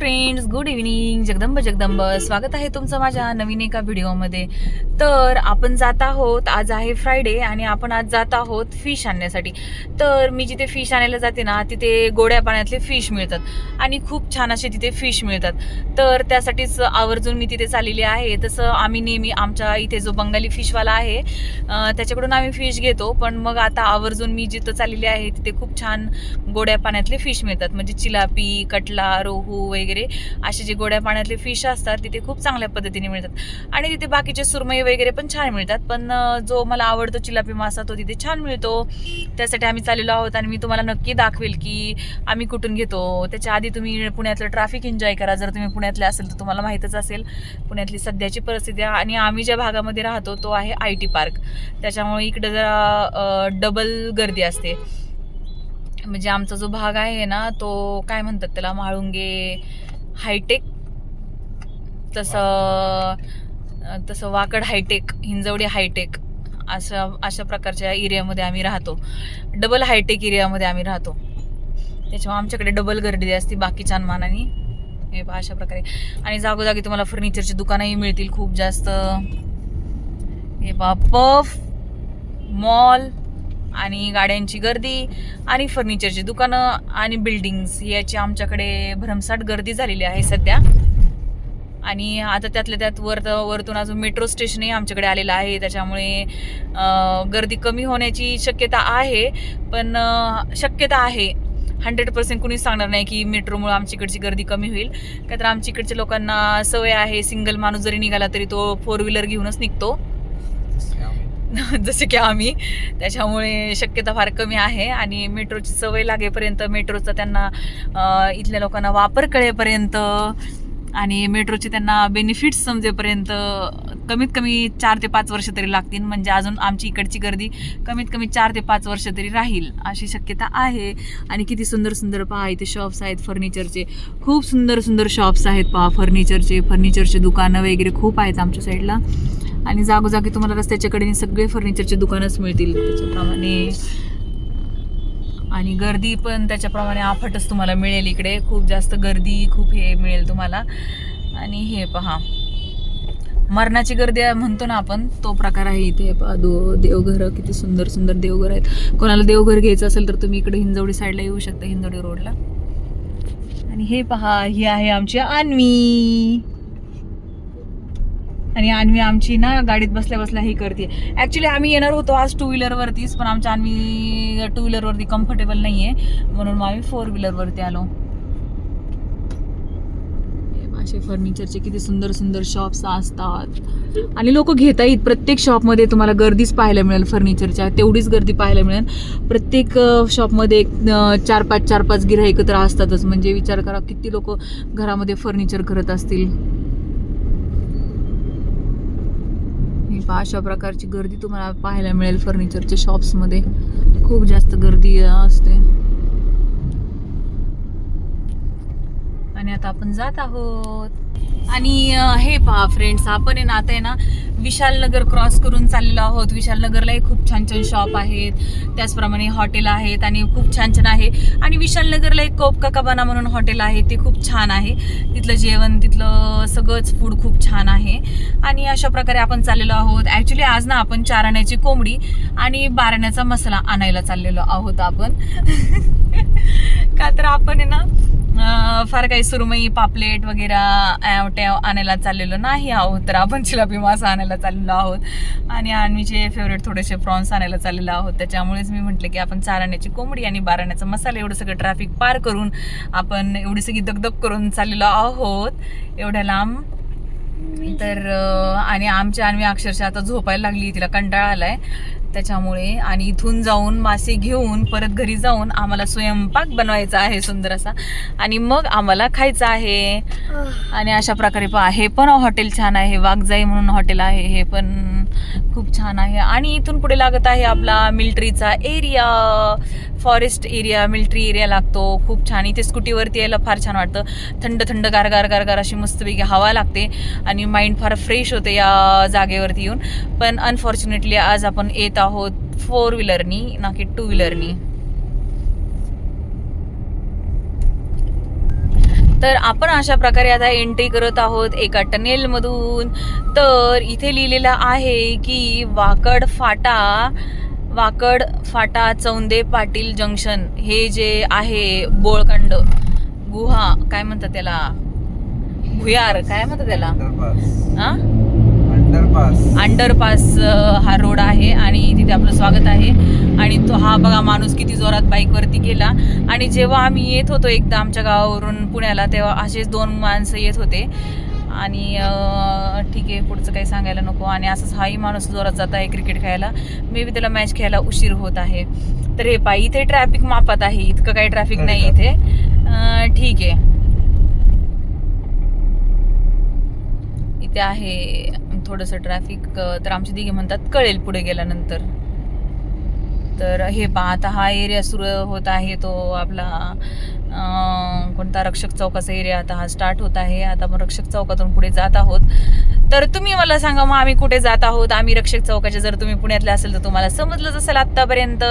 Friends good evening Jagdamb Jagdamb. स्वागत आहे तुमचं माझ्या नवीन एका व्हिडिओमध्ये. तर आपण जात आहोत आज आहे फ्रायडे आणि आपण आज जात आहोत फिश आणण्यासाठी. तर मी जिथे फिश आणायला जाते ना तिथे गोड्या पाण्यातले फिश मिळतात. आणि खूप छान असे तिथे फिश मिळतात. तर त्यासाठीच आवर्जून मी तिथे चाललेली आहे. तसं आम्ही नेहमी आमच्या इथे जो बंगाली फिशवाला आहे त्याच्याकडून आम्ही फिश घेतो. पण मग आता आवर्जून मी जिथं चाललेली आहे तिथे खूप छान गोड्या पाण्यातले फिश मिळतात. म्हणजे चिलापी कटला रोहू वगैरे वगैरे असे जे गोड्या पाण्यातले फिश असतात तिथे खूप चांगल्या पद्धतीने मिळतात. आणि तिथे बाकीचे सुरमई वगैरे पण छान मिळतात. पण जो मला आवडतो चिलापी मासा तो तिथे छान मिळतो. त्यासाठी आम्ही चाललेलो आहोत आणि मी तुम्हाला नक्की दाखवेल की आम्ही कुठून घेतो. त्याच्या आधी तुम्ही पुण्यातलं ट्रॅफिक एन्जॉय करा. जर तुम्ही पुण्यातले असेल तर तुम्हाला माहीतच असेल. पुण्यातली सध्याची परिस्थिती आणि आम्ही ज्या भागामध्ये राहतो तो आहे आय टी पार्क. त्याच्यामुळे इकडं जरा डबल गर्दी असते. म्हणजे आमचा जो भाग आहे ना तो काय म्हणतात त्याला म्हाळुंगे हायटेक? तसं तसं वाकड हायटेक हिंजवडी हायटेक अशा अशा प्रकारच्या एरियामध्ये आम्ही राहतो. डबल हायटेक एरियामध्ये आम्ही राहतो. त्याच्यामुळे आमच्याकडे डबल गर्दी असते बाकीच्या मानाने हे अशा प्रकारे. आणि जागोजागी तुम्हाला फर्निचरची दुकानंही मिळतील खूप जास्त. हे बा पफ मॉल आणि गाड्यांची गर्दी आणि फर्निचरची दुकानं आणि बिल्डिंग्स याची आमच्याकडे भरमसाठ गर्दी झालेली आहे सध्या. आणि आता त्यातल्या त्यात वर वरतून अजून मेट्रो स्टेशनही आमच्याकडे आलेलं आहे. त्याच्यामुळे गर्दी कमी होण्याची शक्यता आहे. पण शक्यता आहे. हंड्रेड पर्सेंट कुणीच सांगणार नाही की मेट्रोमुळे आमच्या इकडची गर्दी कमी होईल. का तर आमच्या इकडच्या लोकांना सवय आहे सिंगल माणूस जरी निघाला तरी तो फोर व्हीलर घेऊनच निघतो. जसे की आम्ही. त्याच्यामुळे शक्यता फार कमी आहे आणि मेट्रोची सवय लागेपर्यंत मेट्रोचा त्यांना इथल्या लोकांना वापर कळेपर्यंत आणि मेट्रोचे त्यांना बेनिफिट्स समजेपर्यंत कमीत कमी चार ते पाच वर्ष तरी लागतील. म्हणजे अजून आमची इकडची गर्दी कमीत कमी चार ते पाच वर्ष तरी राहील अशी शक्यता आहे. आणि किती सुंदर सुंदर पहा इथे शॉप्स आहेत फर्निचरचे खूप सुंदर सुंदर शॉप्स आहेत पहा फर्निचरचे फर्निचरचे दुकानं वगैरे खूप आहेत आमच्या साईडला आणि जागोजागी तुम्हाला रस्त्याच्या कडेने सगळे फर्निचरचे दुकानच मिळतील त्याच्याप्रमाणे. आणि गर्दी पण त्याच्याप्रमाणे आफटच तुम्हाला मिळेल इकडे. खूप जास्त गर्दी खूप हे मिळेल तुम्हाला. आणि हे पहा. मरणाची गर्दी म्हणतो ना आपण तो प्रकार आहे इथे. पहा दो देवघर किती सुंदर सुंदर देवघर आहेत. कोणाला देवघर घ्यायचं असेल तर तुम्ही इकडे हिंजवडी साईडला येऊ शकता हिंजवडी रोडला. आणि हे पहा ही आहे आमची अन्वी. आणि अन्वी आमची ना गाडीत बसल्या बसल्या हे करते. ऍक्च्युली आम्ही येणार होतो आज टू व्हीलरवरतीच पण आमच्या अन्वी टू व्हीलरवरती कम्फर्टेबल नाही आहे म्हणून मग आम्ही फोर व्हीलरवरती आलो. असे फर्निचरचे किती सुंदर सुंदर शॉप्स असतात. आणि लोक घेता येत प्रत्येक शॉपमध्ये तुम्हाला गर्दीच पाहायला मिळेल फर्निचरच्या तेवढीच गर्दी पाहायला मिळेल. प्रत्येक शॉपमध्ये एक चार पाच चार पाच गिऱ्हाईक एकत्र असतातच. म्हणजे विचार करा किती लोक घरामध्ये फर्निचर करत असतील. पहा अशा प्रकारची गर्दी तुम्हाला पाहायला मिळेल फर्निचरच्या शॉप्समध्ये खूप जास्त गर्दी असते. आणि आता आपण जात आहोत. आणि हे पहा फ्रेंड्स आपण आहे ना आता आहे ना विशालनगर क्रॉस करून चाललेलो आहोत. विशालनगरलाही खूप छान छान शॉप आहेत. त्याचप्रमाणे हॉटेल आहेत आणि खूप छान छान आहे. आणि विशालनगरला एक कोप काकाबाना म्हणून हॉटेल आहे. ते खूप छान आहे. तिथलं जेवण तिथलं सगळंच फूड खूप छान आहे. आणि अशा प्रकारे आपण चाललेलो आहोत. ॲक्च्युली आज ना आपण चारण्याची कोंबडी आणि बारण्याचा मसाला आणायला चाललेलो आहोत आपण. का तर आपण आहे ना फार काही सुरमई पापलेट वगैरे आणायला चाललेलो नाही आहोत तर आपण चिलापी मासा आणायला चाललेलो आहोत. आणि आणवीचे फेवरेट थोडेसे प्रॉन्स आणायला चाललेलो आहोत. त्याच्यामुळेच मी म्हटलं की आपण चारण्याची कोंबडी आणि बारण्याचा मसाला एवढं सगळं ट्रॅफिक पार करून आपण एवढी सगळी दगदग करून चाललेलो आहोत. एवढ्या लांब. तर आणि आमच्या आम्ही अक्षरशः आता झोपायला लागली तिला कंटाळा आलाय. त्याच्यामुळे आणि इथून जाऊन मासे घेऊन परत घरी जाऊन आम्हाला स्वयंपाक बनवायचा आहे सुंदर असा. आणि मग आम्हाला खायचं आहे. आणि अशा प्रकारे पहा हे पण हॉटेल छान आहे. वाघजाई म्हणून हॉटेल आहे हे पण खूप छान आहे. आणि इथून पुढे लागत आहे आपला मिल्ट्रीचा area. Forest area military area लागतो. खूप छान. इथे स्कूटीवरती यायला फार छान वाटतं. थंड थंड गार गार गार गार अशी मस्तपैकी हवा लागते. आणि माइंड फार फ्रेश होते या जागेवरती येऊन. पण अनफॉर्च्युनेटली आज आपण येत आहोत फोर व्हीलरनी ना की टू व्हीलरनी. तर आपण अशा प्रकारे आता एंट्री करत आहोत एका टनेलमधून तर इथे लिहिलेलं आहे की वाकड फाटा वाकड फाटा चौंदे पाटील जंक्शन. हे जे आहे बोळकांड गुहा काय म्हणतात त्याला? भुयार काय म्हणतात त्याला? हा? अंडरपास हा रोड आहे आणि तिथे आपलं स्वागत आहे. आणि तो हा बघा माणूस किती जोरात बाईकवरती गेला. आणि जेव्हा आम्ही येत होतो एकदा आमच्या गावावरून पुण्याला तेव्हा असेच दोन माणसं येत होते. आणि ठीक आहे पुढचं काही सांगायला नको. आणि असंच हाही माणूस जोरात जात आहे क्रिकेट खेळायला. मे बी त्याला मॅच खेळायला उशीर होत आहे. तर हे पायी इथे ट्रॅफिक मापात आहे. इतकं काही ट्रॅफिक नाही इथे. ठीक आहे. इथे आहे थोडंसं ट्रॅफिक तर आमचे दिघे म्हणतात कळेल पुढे गेल्यानंतर. तर हे पहा आता हा एरिया सुरू होत आहे तो आपला कोणता रक्षक चौकाचा एरिया आता हा स्टार्ट होत आहे. आता आपण रक्षक चौकातून पुढे जात आहोत. तर तुम्ही मला सांगा मग आम्ही कुठे जात आहोत? आम्ही रक्षक चौकाच्या जर तुम्ही पुण्यातले असेल तर तुम्हाला समजलंच असेल आत्तापर्यंत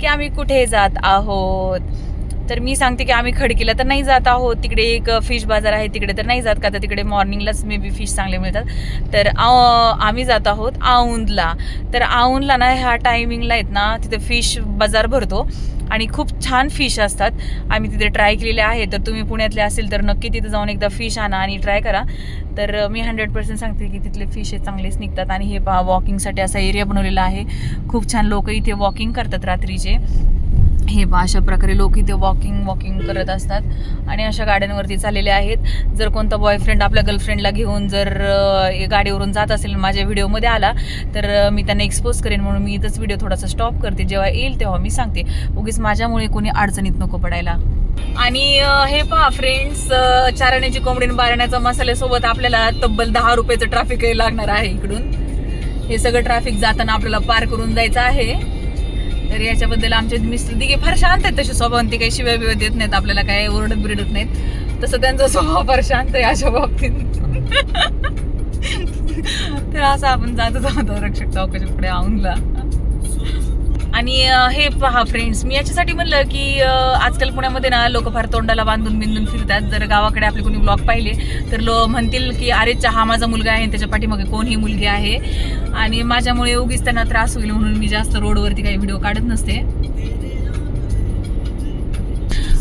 की आम्ही कुठे जात आहोत. तर मी सांगते की आम्ही खडकीला तर नाही जात आहोत. तिकडे एक फिश बाजार आहे तिकडे तर नाही जात का? तर तिकडे मॉर्निंगलाच मे बी फिश चांगले मिळतात. तर आम्ही जात आहोत औंधला तर औंधला ना ह्या टायमिंगला आहेत ना तिथे फिश बाजार भरतो. आणि खूप छान फिश असतात. आम्ही तिथे ट्राय केलेले आहे. तर तुम्ही पुण्यातले असेल तर नक्की तिथे जाऊन एकदा फिश आणा आणि ट्राय करा. तर मी हंड्रेड पर्सेंट सांगते की तिथले फिश हे चांगलेच निघतात. आणि हे पहा वॉकिंगसाठी असा एरिया बनवलेला आहे. खूप छान लोक इथे वॉकिंग करतात रात्रीचे. हे पहा अशा प्रकारे लोक इथे वॉकिंग वॉकिंग करत असतात. आणि अशा गाड्यांवरती चाललेले आहेत. जर कोणता बॉयफ्रेंड आपल्या गर्लफ्रेंडला घेऊन जर गाडीवरून जात असेल माझ्या व्हिडिओमध्ये आला तर मी त्यांना एक्सपोज करेन. म्हणून मी इथंच व्हिडिओ थोडासा स्टॉप करते. जेव्हा येईल तेव्हा मी सांगते. उगीच माझ्यामुळे कोणी अडचणीत नको पडायला. आणि हे पहा फ्रेंड्स चारण्याची कोंबडीन बारण्याचा मसाल्यासोबत आपल्याला तब्बल दहा रुपयाचं ट्रॅफिक लागणार आहे इकडून. हे सगळं ट्रॅफिक जाताना आपल्याला पार करून जायचं आहे. तर याच्याबद्दल आमचे मिस्टर दिघे फार शांत आहेत तसे स्वभाव ते काही शिव्या बिव्या देत नाहीत आपल्याला काय ओरडत बिरडत नाहीत. तसं त्यांचा स्वभाव फार शांत आहे अशा बाबतीत. तर असं आपण जातच आहोत रक्षक चौकाच्या पुढे औंधला. आणि हे पहा फ्रेंड्स मी याच्यासाठी म्हणलं की आजकाल पुण्यामध्ये ना लोक फार तोंडाला बांधून बिंदून फिरतात. जर गावाकडे आपले कोणी ब्लॉग पाहिले तर लो म्हणतील की अरे हा माझा मुलगा आहे आणि त्याच्या पाठीमागे कोण ही मुलगी आहे? आणि माझ्यामुळे उगीच त्यांना त्रास होईल म्हणून मी जास्त रोडवरती काही व्हिडिओ काढत नसते.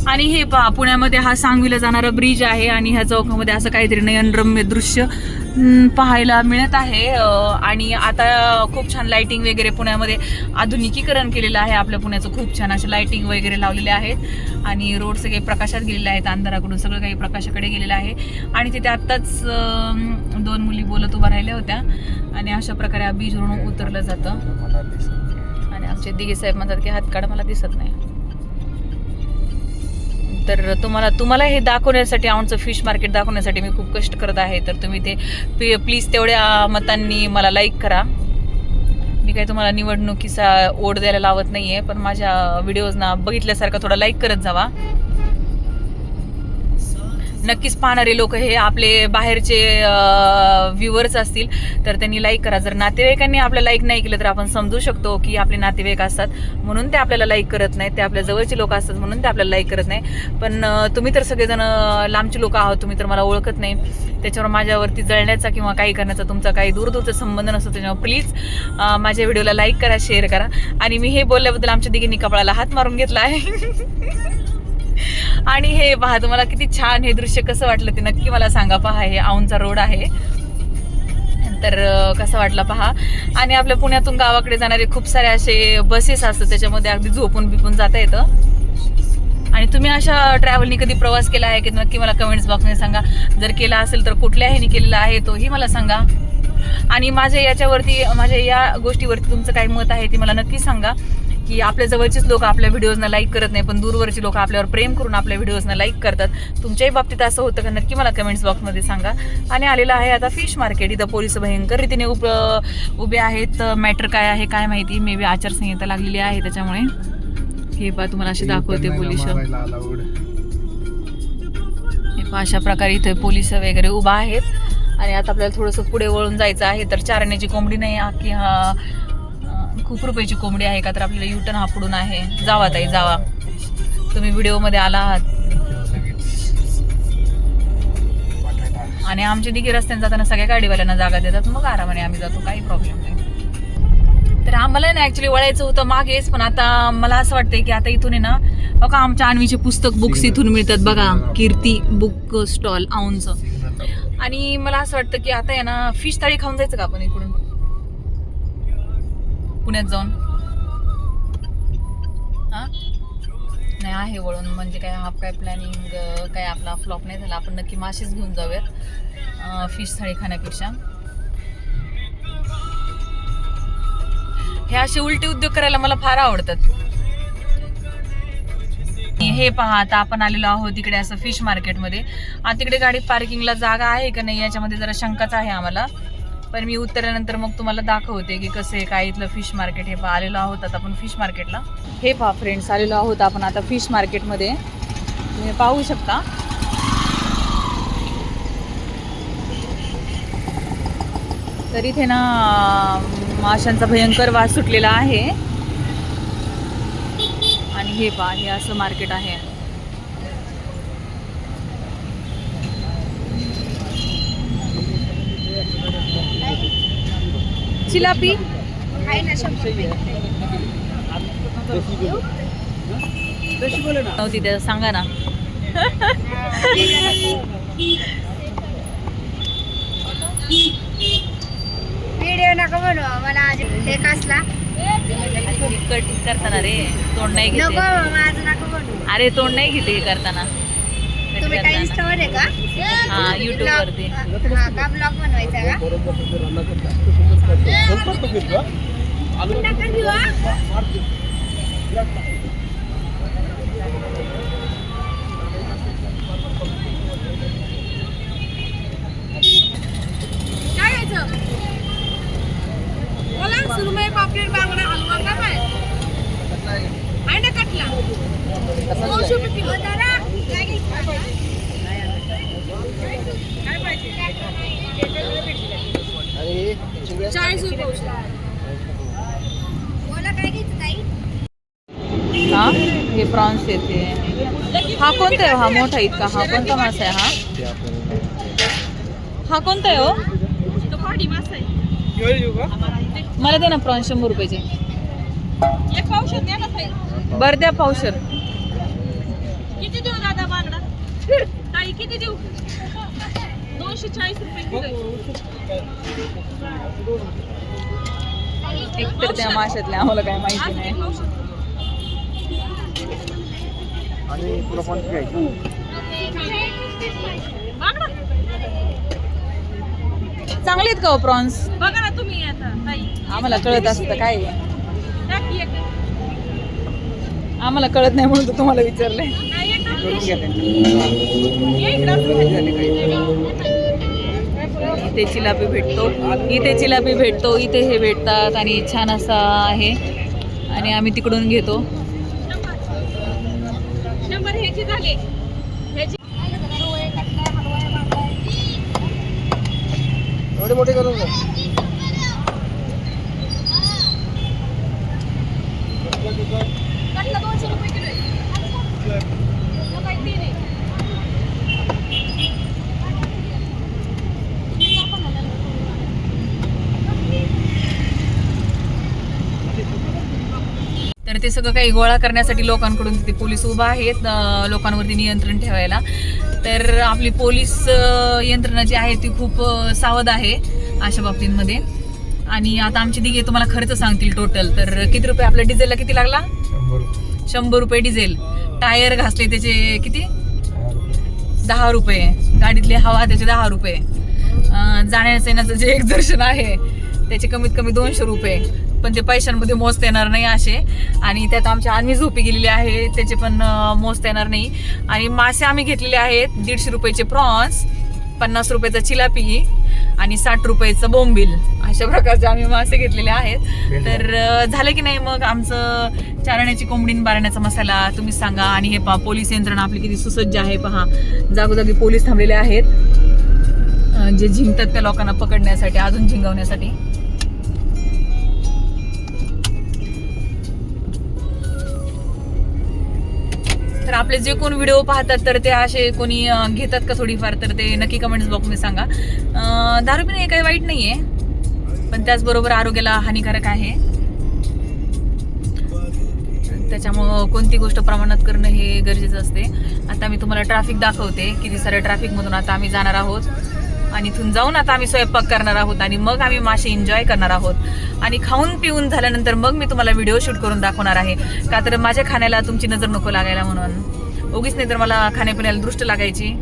आणि हे पहा पुण्यामध्ये हा सांगवीला जाणारा ब्रिज आहे आणि ह्या चौकामध्ये असं काहीतरी नयनरम्य दृश्य पाहायला मिळत आहे. आणि आता खूप छान लाइटिंग वगैरे पुण्यामध्ये आधुनिकीकरण केलेलं आहे. आपल्या पुण्याचं खूप छान असे लाइटिंग वगैरे लावलेले आहेत. आणि रोड सगळे प्रकाशात गेलेले आहेत. अंधाराकडून सगळं काही प्रकाशाकडे गेलेलं आहे. आणि तिथे आत्ताच दोन मुली बोलत उभ्या राहिल्या होत्या. आणि अशा प्रकारे हा उतरलं जातं. मला आणि आमचे दिगे साहेब म्हणतात की हात काढ मला दिसत नाही. तर तुम्हाला तुम्हाला हे दाखवण्यासाठी आमचं फिश मार्केट दाखवण्यासाठी मी खूप कष्ट करत आहे. तर तुम्ही ते प्लीज तेवढ्या मतांनी मला लाईक करा. मी काही तुम्हाला निवडणुकीचा ओढ द्यायला लावत नाही आहे पण माझ्या व्हिडिओजना बघितल्यासारखा थोडा लाईक करत जावा. नक्कीच पाहणारे लोक हे आपले बाहेरचे व्ह्युअर्स असतील. तर त्यांनी लाईक करा. जर नातेवाईकांनी आपलं लाईक नाही केलं तर आपण समजू शकतो की आपले नातेवाईक असतात. म्हणून ते आपल्याला लाईक करत नाहीत. ते आपल्या जवळचे लोक असतात म्हणून ते आपल्याला लाईक करत नाही पण तुम्ही तर सगळेजण लांबचे लोक आहोत. तुम्ही तर मला ओळखत नाही. त्याच्यावर माझ्यावरती जळण्याचा किंवा काही करण्याचा तुमचा काही दूरदूरचा संबंध नसतो त्याच्यामुळे प्लीज माझ्या व्हिडिओला लाईक करा शेअर करा. आणि मी हे बोलल्याबद्दल आमच्या दिघींनी कपाळाला हात मारून घेतला आहे. आणि हे पहा तुम्हाला किती छान हे दृश्य कसं वाटलं ते नक्की मला सांगा. पहा हे औंचा रोड आहे. तर कसं वाटलं पहा. आणि आपल्या पुण्यातून गावाकडे जाणारे खूप सारे असे बसेस असतात त्याच्यामध्ये अगदी झोपून बिपून जाता येतं. आणि तुम्ही अशा ट्रॅव्हलनी कधी प्रवास केला आहे की नक्की मला कमेंट्स बॉक्समध्ये सांगा. जर केला असेल तर कुठल्या ह्यानी केलेला आहे तोही मला सांगा. आणि माझ्या याच्यावरती माझ्या या गोष्टीवरती तुमचं काय मत आहे ते मला नक्की सांगा. की आपल्या जवळचेच लोक आपल्या व्हिडिओजना लाईक करत नाही पण दूरवरची लोक आपल्यावर प्रेम करून आपल्या व्हिडिओजना लाईक करतात. तुमच्याही बाबतीत असं होतं का? नक्की मला कमेंट्स बॉक्समध्ये सांगा. आणि आलेलं आहे आता फिश मार्केट इथं पोलीस भयंकर रीतीने उप उभे आहेत. मॅटर काय आहे काय माहिती? मे बी आचारसंहिता लागलेली आहे त्याच्यामुळे. हे पहा तुम्हाला असे दाखवते पोलीस. हे अशा प्रकारे इथे पोलीस वगैरे उभा आहेत. आणि आता आपल्याला थोडंसं पुढे वळून जायचं आहे तर चारण्याची कोंबडी नाही हा की हा खूप रुपयाची कोंबडी आहे का तर आपल्याला युटर्न हा पुढून आहे. जावा ताई जावा. तुम्ही व्हिडिओमध्ये आला आहात आणि आमच्या दिघे रस्त्याने जाताना सगळ्या गाडीवाल्यांना जागा देतात. मग आरामाने आम्ही जातो काही प्रॉब्लेम नाही. तर आम्हाला ना ऍक्च्युली वळायचं होतं मागेच पण आता मला असं वाटतंय की आता इथून आहे ना बघा आमच्या आणवीचे पुस्तक बुक्स इथून मिळतात बघा. कीर्ती बुक स्टॉल औंचं आणि मला असं वाटतं की आता आहे ना फिश थाळी खाऊन जायचं का आपण इकडून? पुण्यात जाऊन. हा? नाही आहे वळून. म्हणजे काय हाफ काय प्लॅनिंग काय आपला फ्लॉप नाही झाला. आपण नक्की मासेच घेऊन जाऊयात. फिश थाळी खाण्यापेक्षा. हे असे उलटे उद्योग करायला मला फार आवडतात. हे पहा आता आपण आलेलो आहोत तिकडे असं फिश मार्केटमध्ये आता तिकडे गाडी पार्किंगला जागा आहे का नाही याच्यामध्ये जरा शंकाच आहे आम्हाला. पण मी उतरल्यानंतर मग तुम्हाला दाखवते की कसं आहे काय इथलं फिश मार्केट हे पहा. आलेलो आहोत आता आपण फिश मार्केटला हे पहा फ्रेंड्स आलेलो आहोत आपण आता फिश मार्केटमध्ये तुम्ही पाहू शकता. तर इथे ना माशांचा भयंकर वास सुटलेला आहे. आणि हे पहा हे असं मार्केट आहे. चिलापी नव्हती त्या सांगा ना. व्हिडिओ नका बनवा मला आज हे कसला कट करताना रे तोंड नाही नको घेते माझं नका बनवू अरे तोंड नाही घेते करताना. तुम्ही काही करताना. इंस्टावर आहे का हा, YouTube Vlog- वरती. हा का ब्लॉग बनवायचा का नका घेऊ, हा. काय घ्यायचं? बोला, सुरमई, पापलेट, बांगडा, हलवा काय पाहिजे? आहे ना कटला? दोनशे रुपये किलो. जरा, काय घ्यायचं? काय पाहिजे? चाळीस रुपये औषध. बोला, काय घ्यायचं ताई? हा? हे प्रॉन्स येते. हा कोणता आहे? हा मोठा इतका. हा कोणता मासा आहे? हा? हा कोणता आहे हो? मला दे ना प्रॉन्स शंभर रुपयाचे. बरं द्या पावशर. किती देऊ दादा बांगडा? ताई किती देऊ? दोनशे चाळीस रुपये किलो एक तर त्या माशातले आम्हाला काय माहिती नाही. आणि तुला कोणती घ्यायची? चांगले आहेत का हो प्रॉन्स? बघा ना तुम्ही आता ताई. आम्हाला कळत असतं काय? आम्हाला कळत नाही म्हणून तुम्हाला विचारलंय. इथे चिलापी भेटतो. इथे चिलापी भेटतो इथे हे भेटतात आणि छान असा आहे. आणि आम्ही तिकडून घेतो. मोठे करून घ्या कटला दोनशे रुपये किलो आहे. मग काय तीन आहे. तर ते सगळं काही गोळा करण्यासाठी लोकांकडून तिथे पोलीस उभा आहेत लोकांवरती नियंत्रण ठेवायला. तर आपली पोलीस यंत्रणा जी आहे ती खूप सावध आहे अशा बाबतींमध्ये. आणि आता आमची दिघे तुम्हाला खर्च सांगतील टोटल तर किती रुपये आपल्या डिझेलला किती लागला? शंभर रुपये. डिझेल टायर घासले त्याचे किती? दहा रुपये. गाडीतली हवा त्याचे दहा रुपये. जाण्याचं येण्याचं जे एक्झर्शन आहे त्याचे कमीत कमी दोनशे रुपये. पण ते पैशांमध्ये मोजता येणार नाही असे. आणि त्यात आमची आणवी झोपी गेलेली आहे त्याचे पण मोजता येणार नाही. आणि मासे आम्ही घेतलेले आहेत दीडशे रुपयाचे प्रॉन्स पन्नास रुपयाचा चिलापी आणि साठ रुपयाचं बोंबील. अशा प्रकारचे आम्ही मासे घेतलेले आहेत. तर झालं की नाही मग आमचं चारण्याची कोंबडीन बारण्याचा मसाला तुम्ही सांगा. आणि हे पहा पोलीस यंत्रणा आपली किती सुसज्ज आहे पहा. जागोजागी पोलीस थांबलेले आहेत. जे झिंकतात त्या लोकांना पकडण्यासाठी अजून झिंगवण्यासाठी. आपले जे कोण व्हिडिओ पाहतात तर ते असे कोणी घेतात का थोडीफार? तर ते नक्की कमेंट्स बॉक्समध्ये सांगा. दारू पिणे हे काही वाईट नाही आहे पण त्याचबरोबर आरोग्याला हानिकारक आहे. त्याच्यामुळं कोणती गोष्ट प्रमाणात करणं हे गरजेचं असते. आता मी तुम्हाला ट्रॅफिक दाखवते किती साऱ्या ट्रॅफिकमधून आता आम्ही जाणार आहोत. आणि इथून जाऊन आता आम्ही स्वयंपाक करणार आहोत आणि मग आम्ही मासे एन्जॉय करणार आहोत. आणि खाऊन पिऊन झाल्यानंतर मग मी तुम्हाला व्हिडिओ शूट करून दाखवणार आहे. का तर माझ्या खाण्याला तुमची नजर नको लागायला म्हणून. उगीच नाही तर मला खाण्यापिण्याला दृष्ट लागायची.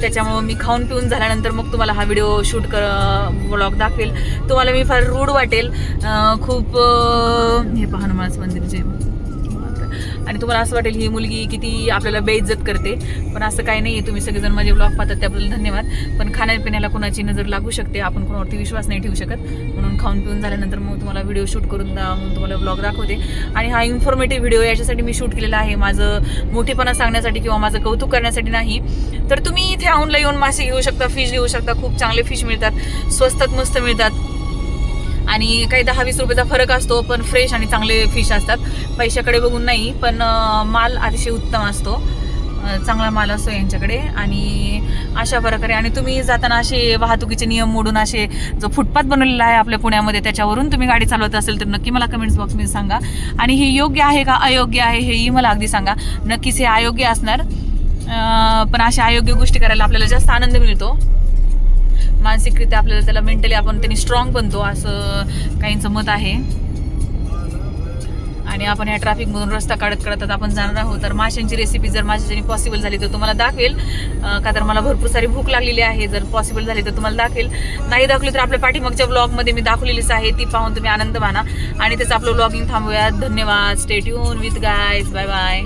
त्याच्यामुळं मी खाऊन पिऊन झाल्यानंतर मग तुम्हाला हा व्हिडिओ शूट कर व्लॉग दाखवेल. तुम्हाला मी फार रूढ वाटेल. खूप हे पहा हनुमानच मंदिरचे. आणि तुम्हाला असं वाटेल ही मुलगी किती आपल्याला बेइज्जत करते. पण असं काही नाही आहे तुम्ही सगळेजण माझे ब्लॉग पाहतात त्याबद्दल धन्यवाद. पण खाण्यापिण्याला कोणाची नजर लागू शकते आपण कोणावरती विश्वास नाही ठेवू शकत. म्हणून खाऊन पिऊन झाल्यानंतर मग तुम्हाला व्हिडिओ शूट करून दा- मग तुम्हाला ब्लॉग दाखवते. आणि हा इन्फॉर्मेटिव्ह व्हिडिओ याच्यासाठी मी शूट केलेला आहे. माझं मोठेपणा सांगण्यासाठी किंवा माझं कौतुक करण्यासाठी नाही. तर तुम्ही इथे औंधला येऊन मासे घेऊ शकता फिश घेऊ शकता. खूप चांगले फिश मिळतात. स्वस्तात मस्त मिळतात. आणि काही दहा वीस रुपयाचा फरक असतो पण फ्रेश आणि चांगले फिश असतात. पैशाकडे बघून नाही पण माल अतिशय उत्तम असतो. चांगला माल असतो यांच्याकडे. आणि अशा प्रकारे आणि तुम्ही जाताना असे वाहतुकीचे नियम मोडून असे जो फुटपाथ बनवलेला आहे आपल्या पुण्यामध्ये त्याच्यावरून तुम्ही गाडी चालवत असेल तर नक्की मला कमेंट्स बॉक्समध्ये सांगा. आणि हे योग्य आहे का अयोग्य आहे हेही मला अगदी सांगा. नक्कीच हे अयोग्य असणार. पण अशा अयोग्य गोष्टी करायला आपल्याला जास्त आनंद मिळतो. मानसिकरित्या आपल्याला त्याला मेंटली आपण त्यांनी स्ट्रॉंग बनतो असं काहींचं मत आहे. आणि आपण ह्या ट्रॅफिकमधून रस्ता काढत काढत आपण जाणार आहोत. तर माशांची रेसिपी जर माझ्याच्याने पॉसिबल झाली तर तुम्हाला दाखवेल. का तर मला भरपूर सारी भूक लागलेली आहे. जर पॉसिबल झाली तर तुम्हाला दाखवेल. नाही दाखवली तर आपल्या पाठीमागच्या ब्लॉगमध्ये मी दाखवलेलीच आहे. ती पाहून तुम्ही आनंद माना. आणि त्याचं आपलं ब्लॉगिंग थांबूयात धन्यवाद. Stay tuned with guys bye bye